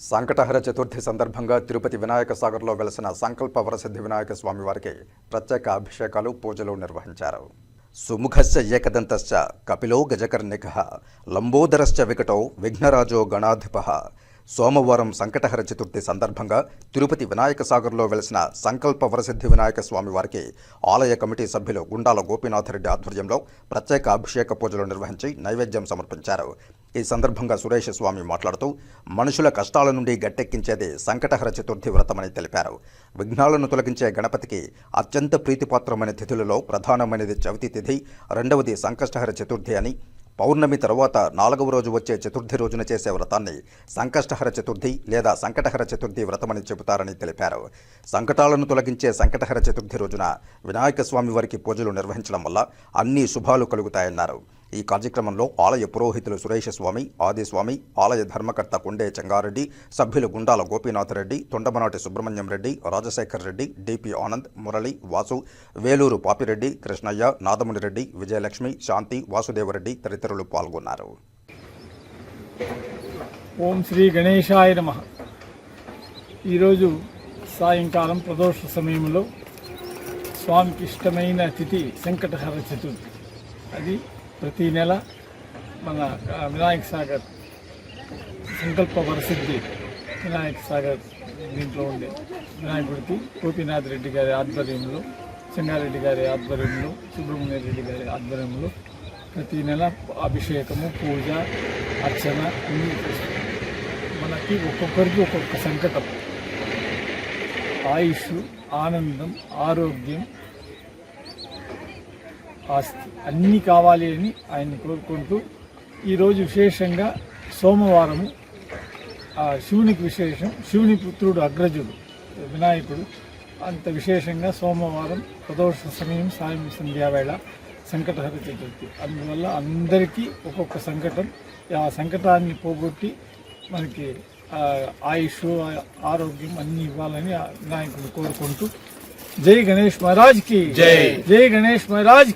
సంకటహర చతుర్థి సందర్భంగా తిరుపతి వినాయక సాగర్లో వెలసిన సంకల్ప వరసిద్ధి వినాయక స్వామి వారికి ప్రత్యేక అభిషేకాలు పూజలు నిర్వహించారు. సుముఖశ్చ ఏకదంతశ్చ కపిలో గజకర్ణిక లంబోదరశ్చ వికటో విఘ్నరాజో గణాధిప సోమవారం సంకటహర చతుర్థి సందర్భంగా తిరుపతి వినాయక సాగర్లో వెలిసిన సంకల్ప వరసిద్ధి వినాయక స్వామి వారికి ఆలయ కమిటీ సభ్యులు గుండాల గోపీనాథరెడ్డి ఆధ్వర్యంలో ప్రత్యేక అభిషేక పూజలు నిర్వహించి నైవేద్యం సమర్పించారు. ఈ సందర్భంగా సురేష్ స్వామి మాట్లాడుతూ మనుషుల కష్టాల నుండి గట్టెక్కించేది సంకటహర చతుర్థి వ్రతమని తెలిపారు. విఘ్నాలను తొలగించే గణపతికి అత్యంత ప్రీతిపాత్రమైన తిథులలో ప్రధానమైనది చవితి తిథి రెండవది సంకష్టహర చతుర్థి అని పౌర్ణమి తరువాత నాలుగవ రోజు వచ్చే చతుర్థి రోజున చేసే వ్రతాన్ని సంకష్టహర చతుర్థి లేదా సంకటహర చతుర్థి వ్రతమని చెబుతారని తెలిపారు. సంకటాలను తొలగించే సంకటహర చతుర్థి రోజున వినాయక స్వామి వారికి పూజలు నిర్వహించడం వల్ల అన్ని శుభాలు కలుగుతాయన్నారు. ఈ కార్యక్రమంలో ఆలయ పురోహితులు సురేష స్వామి ఆదిస్వామి ఆలయ ధర్మకర్త కొండే చెంగారెడ్డి సభ్యులు గుండాల గోపీనాథరెడ్డి తొండమనాటి సుబ్రహ్మణ్యం రెడ్డి రాజశేఖర్ రెడ్డి డిపి ఆనంద్ మురళి వాసు వేలూరు పాపిరెడ్డి కృష్ణయ్య నాదముని రెడ్డి విజయలక్ష్మి శాంతి వాసుదేవరెడ్డి తదితరులు పాల్గొన్నారు. ఓం శ్రీ గణేశాయ నమ. ఈరోజు సాయంకాలం ప్రదోష సమయంలో స్వామికి ఇష్టమైన తిథి సంకటహర చతుర్థి. అది ప్రతి నెల మన వినాయక సాగర్ సంకల్ప వరసిద్ధి వినాయక సాగర్ దీంట్లో ఉండే వినాయకుడికి గోపీనాథ్ రెడ్డి గారి ఆధ్వర్యంలో చెంగారెడ్డి గారి ఆధ్వర్యంలో సుబ్రహ్మణ్య రెడ్డి గారి ఆధ్వర్యంలో ప్రతి నెల అభిషేకము పూజ అర్చన అన్నీ చేస్తాం. మనకి ఒక్కొక్కరికి ఒక్కొక్క సంకటం. ఆయుష్ ఆనందం ఆరోగ్యం ఆస్తి అన్నీ కావాలి అని ఆయన కోరుకుంటూ ఈరోజు విశేషంగా సోమవారము ఆ శివునికి విశేషం శివుని పుత్రుడు అగ్రజుడు వినాయకుడు. అంత విశేషంగా సోమవారం ప్రదోష సమయం సాయం సంధ్యావేళ సంకటహర చతుర్థి. అందువల్ల అందరికీ ఒక్కొక్క సంకటం. ఆ సంకటాన్ని పోగొట్టి మనకి ఆయుష్ ఆరోగ్యం అన్ని ఇవ్వాలని వినాయకుడు కోరుకుంటూ. జై గణేష్ మహారాజ్కి జై! జై గణేష్ మహారాజ్